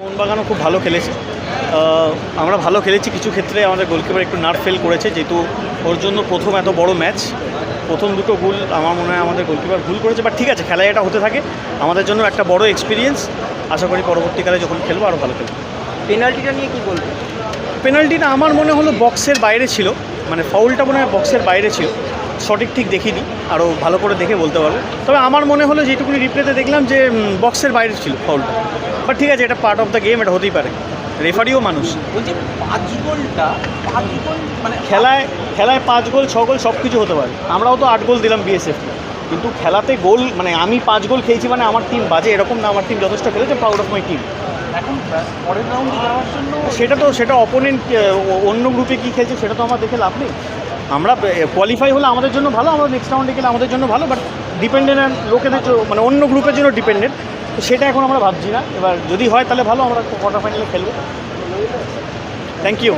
মোহনবাগানও খুব ভালো খেলেছে। আমরা ভালো খেলেছি কিছু ক্ষেত্রে আমাদের গোলকিপার একটু নার্ভ ফেল করেছে যেহেতু ওর জন্য প্রথম এত বড় ম্যাচ প্রথম দুটো ভুল আমার মনে হয় আমাদের গোলকিপার ভুল করেছে বাট ঠিক আছে খেলায় এটা হতে থাকে। আমাদের জন্য একটা বড় এক্সপিরিয়েন্স আশা করি পরবর্তীকালে যখন খেলব আরও ভালো খেলব। পেনাল্টিটা নিয়ে কী বলব? পেনাল্টিটা আমার মনে হলো বক্সের বাইরে ছিল। মানে ফাউলটা মনে হয় বক্সের বাইরে ছিল। সঠিক ঠিক দেখিনি আরও ভালো করে দেখে বলতে পারব। তবে আমার মনে হলো যেটুকুনি রিপ্লেতে দেখলাম যে বক্সের বাইরে ছিল ফাউলটা বাট ঠিক আছে এটা পার্ট অফ দ্য গেম এটা হতেই পারে। রেফারিও মানুষ। বলছি পাঁচ গোলটা পাঁচ গোল মানে খেলায় খেলায় পাঁচ গোল ছ গোল সব কিছু হতে পারে। আমরাও তো আট গোল দিলাম বিএসএফ কিন্তু খেলাতে গোল মানে আমি পাঁচ গোল খেয়েছি মানে আমার টিম বাজে এরকম না আমার টিম যথেষ্ট খেলেছে প্রাউড অফ মাই টিম এখন পরের রাউন্ডে যাওয়ার জন্য সেটা তো সেটা অপোনেন্ট অন্য গ্রুপে কী খেলছে সেটা তো আমার দেখে লাভ নেই। আমরা কোয়ালিফাই হলে আমাদের জন্য ভালো, আমরা নেক্সট রাউন্ডে গেলে আমাদের জন্য ভালো বাট ডিপেন্ডেন্ট অ্যান্ড লোকেদের মানে অন্য গ্রুপের জন্য ডিপেন্ডেন্ট তো সেটা এখন আমরা ভাবছি না। এবার যদি হয় তাহলে ভালো, আমরা কোয়ার্টার ফাইনালে খেলব। Thank you